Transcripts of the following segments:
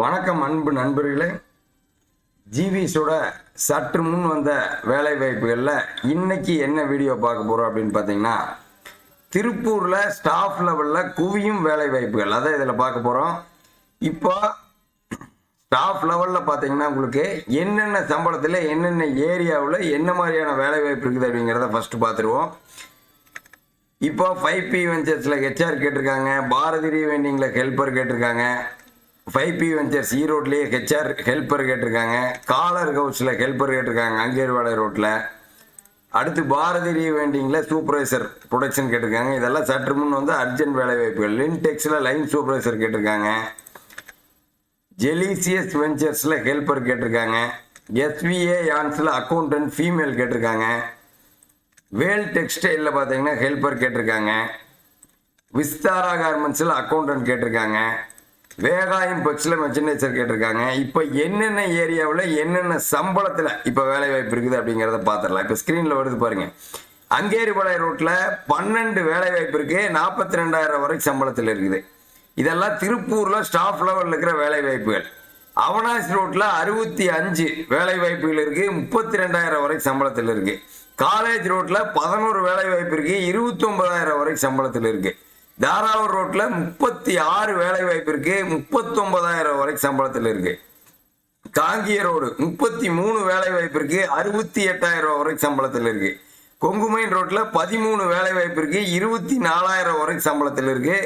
வணக்கம் அன்பு நண்பர்களே. ஜிவிஸோட சற்று முன் வந்த வேலை வாய்ப்புகளில் இன்னைக்கு என்ன வீடியோ பார்க்க போகிறோம் அப்படின்னு பார்த்தீங்கன்னா திருப்பூரில் ஸ்டாஃப் லெவலில் குவியும் வேலை வாய்ப்புகள். அதை இதில் பார்க்க போகிறோம் இப்போ ஸ்டாஃப் லெவலில் பார்த்தீங்கன்னா உங்களுக்கு என்னென்ன சம்பளத்தில் என்னென்ன ஏரியாவில் என்ன மாதிரியான வேலை வாய்ப்பு இருக்குது அப்படிங்கிறத ஃபஸ்ட்டு பார்த்துருவோம். இப்போ ஃபைவ் பி வெஞ்சர்ஸில் ஹெச்ஆர் கேட்டிருக்காங்க பாரதி வேண்டிங்கில் ஹெல்ப்பர் கேட்டிருக்காங்க. ஃபைவ் பி வெஞ்சர்ஸ் ஈரோட்லேயே ஹெச்ஆர் ஹெல்ப்பர் கேட்டிருக்காங்க. காலர் ஹவுஸில் ஹெல்ப்பர் கேட்டிருக்காங்க அங்கேர்வாடை ரோட்டில் அடுத்து பாரதி ரீவெண்டிங்கில் சூப்பர்வைசர் ப்ரொடக்ஷன் கேட்டிருக்காங்க. இதெல்லாம் சற்று முன் வந்து அர்ஜென்ட் வேலை வாய்ப்புகள். லின்டெக்ஸில் லைன் சூப்பர்வைசர் கேட்டிருக்காங்க. ஜெலிசியஸ் வெஞ்சர்ஸில் ஹெல்ப்பர் கேட்டிருக்காங்க. எஸ்விஏ யான்ஸில் அக்கௌண்டன்ட் ஃபீமேல் கேட்டிருக்காங்க. வேல் டெக்ஸ்டைலில் பார்த்தீங்கன்னா ஹெல்ப்பர் கேட்டிருக்காங்க. விஸ்தாரா கார்மெண்ட்ஸில் அக்கௌண்டன்ட் கேட்டிருக்காங்க. வேகாயம் பக்ஸில் மெர்ச்சன்டைசர் கேட்டிருக்காங்க. இப்போ என்னென்ன ஏரியாவில் என்னென்ன சம்பளத்தில் இப்போ வேலை வாய்ப்பு இருக்குது அப்படிங்கிறத பார்த்துடலாம் இப்போ ஸ்க்ரீனில் வருது பாருங்க. அங்கேரிபாளைய ரோட்டில் பன்னெண்டு வேலை வாய்ப்பு இருக்கு. நாற்பத்தி ரெண்டாயிரம் வரைக்கும் சம்பளத்தில் இருக்குது. இதெல்லாம் திருப்பூரில் ஸ்டாஃப் லெவலில் இருக்கிற வேலை வாய்ப்புகள். அவனாசி ரோட்டில் அறுபத்தி அஞ்சு வேலை வாய்ப்புகள் இருக்கு. முப்பத்தி ரெண்டாயிரம் வரைக்கும் சம்பளத்தில் இருக்கு. காலேஜ் ரோட்டில் பதினோரு வேலை வாய்ப்பு இருக்கு. இருபத்தி ஒன்பதாயிரம் வரைக்கும் சம்பளத்தில் இருக்குது தாராவூர் ரோட்டில் முப்பத்தி ஆறு வேலை வாய்ப்பு இருக்கு முப்பத்தொன்பதாயிரம் வரைக்கும் சம்பளத்தில் இருக்கு. காங்கிய ரோடு முப்பத்தி மூணு வேலை வாய்ப்பு இருக்கு அறுபத்தி எட்டாயிரம் ரூபாய் வரைக்கும் சம்பளத்தில் இருக்கு. கொங்குமைன் ரோட்டில் பதிமூணு வேலை வாய்ப்பு இருக்கு இருபத்தி நாலாயிரம் வரைக்கும் சம்பளத்தில் இருக்கு.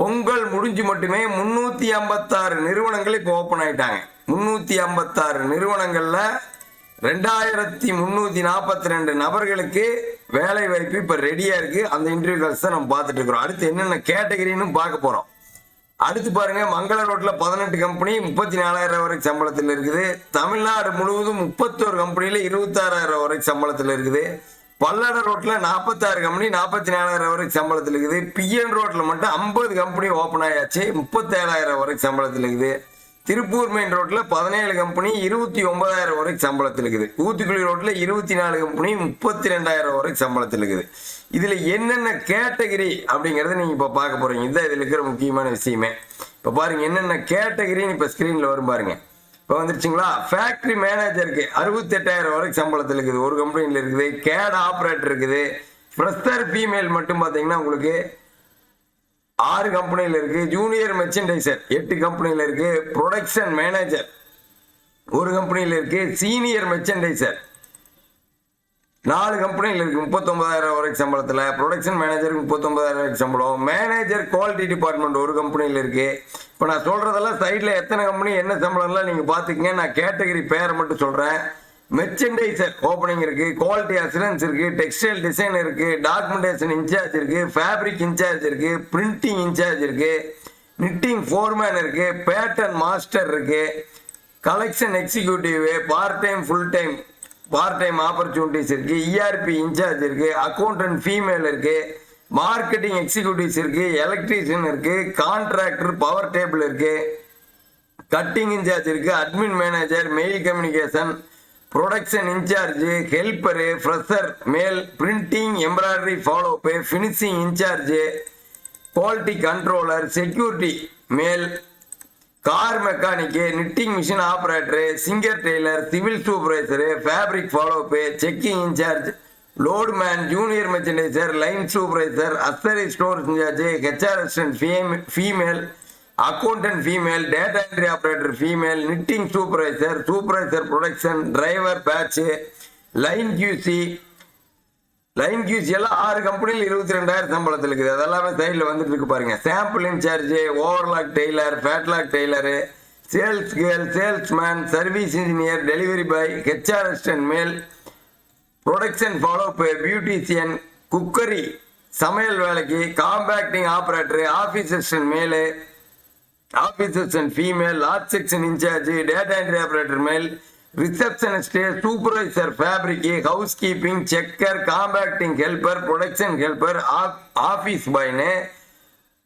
பொங்கல் முடிஞ்சு மட்டுமே முந்நூற்றி ஐம்பத்தாறு நிறுவனங்கள் இப்போ ஓப்பன் ஆயிட்டாங்க. முந்நூற்றி ஐம்பத்தாறு நிறுவனங்களில் ரெண்டாயிரத்தி முந்நூற்றி நாற்பத்தி ரெண்டு நபர்களுக்கு வேலை வாய்ப்பு இப்போ ரெடியாக இருக்குது அந்த இன்டர்வியூஸ் தான் நம்ம பார்த்துட்டு இருக்கிறோம். அடுத்து என்னென்ன கேட்டகரின்னு பார்க்க போகிறோம் அடுத்து பாருங்க மங்கள ரோட்ல பதினெட்டு கம்பெனி முப்பத்தி நாலாயிரம் வரைக்கும் சம்பளத்தில் இருக்குது. தமிழ்நாடு முழுவதும் முப்பத்தோரு கம்பெனியில் இருபத்தாறாயிரம் வரைக்கும் சம்பளத்தில் இருக்குது. பல்லட ரோட்ல நாற்பத்தாறு கம்பெனி நாற்பத்தி நாலாயிரம் வரைக்கும் சம்பளத்தில் இருக்குது. பிஎன் ரோட்ல மட்டும் ஐம்பது கம்பெனி ஓப்பன் ஆயாச்சு. முப்பத்தேழாயிரம் வரைக்கும் சம்பளத்தில் இருக்குது. திருப்பூர் மெயின் ரோட்ல பதினேழு கம்பெனி இருபத்தி ஒன்பதாயிரம் வரைக்கும் சம்பளத்தில் இருக்குது. ஊத்துக்குழி ரோட்ல இருபத்தி நாலு கம்பெனி முப்பத்தி ரெண்டாயிரம் வரைக்கும் சம்பளத்தில் இருக்குது. இதுல என்னென்ன கேட்டகரி அப்படிங்கறத நீங்க இப்ப பார்க்க போறீங்க. இதுதான் இதுல இருக்கிற முக்கியமான விஷயமே. இப்ப பாருங்க என்னென்ன கேட்டகரின்னு இப்ப ஸ்கிரீன்ல வரும் பாருங்க. இப்போ வந்துருச்சுங்களா? ஃபேக்டரி மேனேஜருக்கு அறுபத்தெட்டாயிரம் வரைக்கும் சம்பளத்தில் இருக்குது. ஒரு கம்பெனியில் இருக்குது. கேட் ஆப்ரேட்டர் இருக்குது. ஃப்ரெஷர் ஃபீமேல் மட்டும் பார்த்தீங்கன்னா உங்களுக்கு ஆறு கம்பெனியில் இருக்கு. ஜூனியர் மெர்ச்சன்டைசர் எட்டு கம்பெனியில் இருக்கு. ப்ரொடக்ஷன் மேனேஜர் ஒரு கம்பெனியில் இருக்கு. சீனியர் மெர்ச்சன்டைசர் நாலு கம்பெனியில் இருக்கு. முப்பத்தொன்பதாயிரம் வரைக்கும் சம்பளத்தில். ப்ரொடக்ஷன் மேனேஜருக்கு முப்பத்தொன்பதாயிரம் வரைக்கும் சம்பளம். மேனேஜர் குவாலிட்டி டிபார்ட்மெண்ட் ஒரு கம்பெனியில் இருக்கு. இப்போ நான் சொல்றதெல்லாம் சைடில் எத்தனை கம்பெனி என்ன சம்பளம்லாம் நீங்கள் பார்த்துக்கங்க நான் கேட்டகரி பேரை மட்டும் சொல்கிறேன் மெர்ச்சன்டைசர் ஓப்பனிங் இருக்கு குவாலிட்டி அசூரன்ஸ் இருக்கு டெக்ஸ்டைல் டிசைன் இருக்கு டாக்குமெண்டேஷன் இன்சார்ஜ் இருக்கு ஃபேப்ரிக் இன்சார்ஜ் இருக்கு பிரிண்டிங் இன்சார்ஜ் இருக்கு நிட்டிங் ஃபோர்மேன் இருக்கு பேட்டர்ன் மாஸ்டர் இருக்கு collection executive part time full time part time opportunities இருக்கு இஆர்பி இன்சார்ஜ் இருக்கு அக்கௌண்டன்ட் ஃபீமேல் இருக்கு மார்க்கெட்டிங் எக்ஸிக்யூட்டிவ்ஸ் இருக்கு எலக்ட்ரீஷியன் இருக்கு கான்ட்ராக்டர் பவர் டேபிள் இருக்கு கட்டிங் இன்சார்ஜ் இருக்கு admin manager mail communication production incharge helper fresher male printing embroidery follow up finishing incharge quality controller security male car mechanic knitting machine operator singer tailor civil supervisor fabric follow up checking incharge load man junior merchandiser line supervisor அஸ்தரி store incharge HR assistant female accountant female data entry operator female knitting supervisor supervisor production driver batch line QC line QC எல்லாம் ஆறு கம்பெனியில் இருபத்தி ரெண்டாயிரம் சம்பளத்தில் இருக்குது. அதெல்லாமே சைடில் வந்துட்டு இருக்கு பாருங்க. Sample incharge overlock tailor flatlock tailor sales girl salesman service engineer delivery boy HR assistant male production follow beautician cookery சமையல் வேலைக்கு compacting operator office assistant male office assistant female large section incharge data entry operator male receptionist supervisor fabric housekeeping checker compacting helper production helper office பாய்னு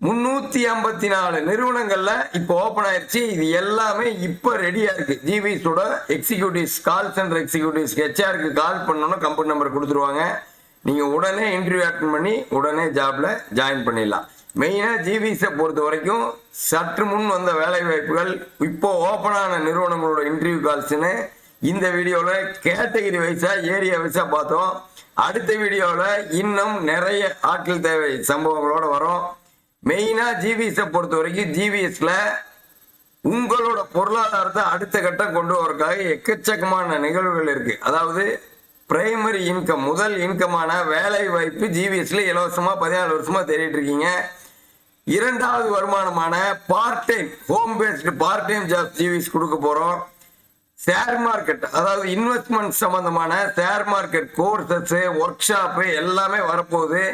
முந்நூற்றி ஐம்பத்தி நாலு நிறுவனங்களில் இப்போ open ஆயிடுச்சு இது எல்லாமே இப்போ ரெடியாக இருக்குது ஜிபிஸோட எக்ஸிக்யூட்டிவ்ஸ் கால் சென்டர் எக்ஸிக்யூட்டிவ்ஸ் ஹெச்ஆருக்கு கால் பண்ணணும் கம்பெனி நம்பர் கொடுத்துருவாங்க. நீங்கள் உடனே இன்டர்வியூ அட்டன் பண்ணி உடனே ஜாப்ல ஜாயின் பண்ணிடலாம். மெயினாக ஜிவிஸை பொறுத்த வரைக்கும் சற்று முன் வந்த வேலை வாய்ப்புகள் இப்போ ஓப்பனான நிறுவனங்களோட இன்டர்வியூ கால்ஸ்னு இந்த வீடியோவில் கேட்டகிரி வைஸாக ஏரியா வைஸாக பார்த்தோம். அடுத்த வீடியோவில் இன்னும் நிறைய ஆட்கள் தேவை சம்பவங்களோட வரும். மெயினாக ஜிவிஎஸை பொறுத்த வரைக்கும் ஜிவிஎஸில் உங்களோட பொருளாதாரத்தை அடுத்த கட்டம் கொண்டு வரக்காக எக்கச்சக்கமான நிகழ்வுகள் இருக்குது அதாவது பிரைமரி இன்கம் முதல் இன்கமான வேலை வாய்ப்பு ஜிவிஎஸ்ல இலவசமா பதினாலு வருஷமா தேடிட்டு இருக்கீங்க. இரண்டாவது வருமானமான part time home based part time job GVS கொடுக்க போறோம். ஷேர் மார்க்கெட் அதாவது இன்வெஸ்ட்மெண்ட் சம்பந்தமான share market courses workshop எல்லாமே வரப்போகுது.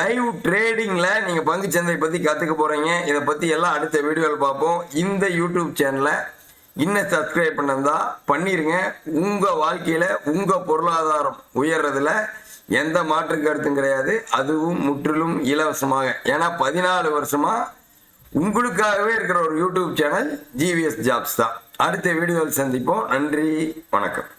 லைவ் ட்ரேடிங்ல நீங்க பங்கு சந்தை பத்தி கத்துக்க போறீங்க. இதை பத்தி எல்லாம் அடுத்த வீடியோவில் பார்ப்போம். இந்த யூடியூப் சேனலை இன்னும் சப்ஸ்கிரைப் பண்ணிருந்தா பண்ணிருங்க. உங்க வாழ்க்கையில உங்க பொருளாதாரம் உயர்றதுல எந்த மாற்று கருத்தும் கிடையாது. அதுவும் முற்றிலும் இலவசமாக. ஏன்னா பதினாலு வருஷமா உங்களுக்காகவே இருக்கிற ஒரு யூடியூப் சேனல் ஜிவிஎஸ் ஜாப்ஸ் தான். அடுத்த வீடியோவில் சந்திப்போம். நன்றி வணக்கம்.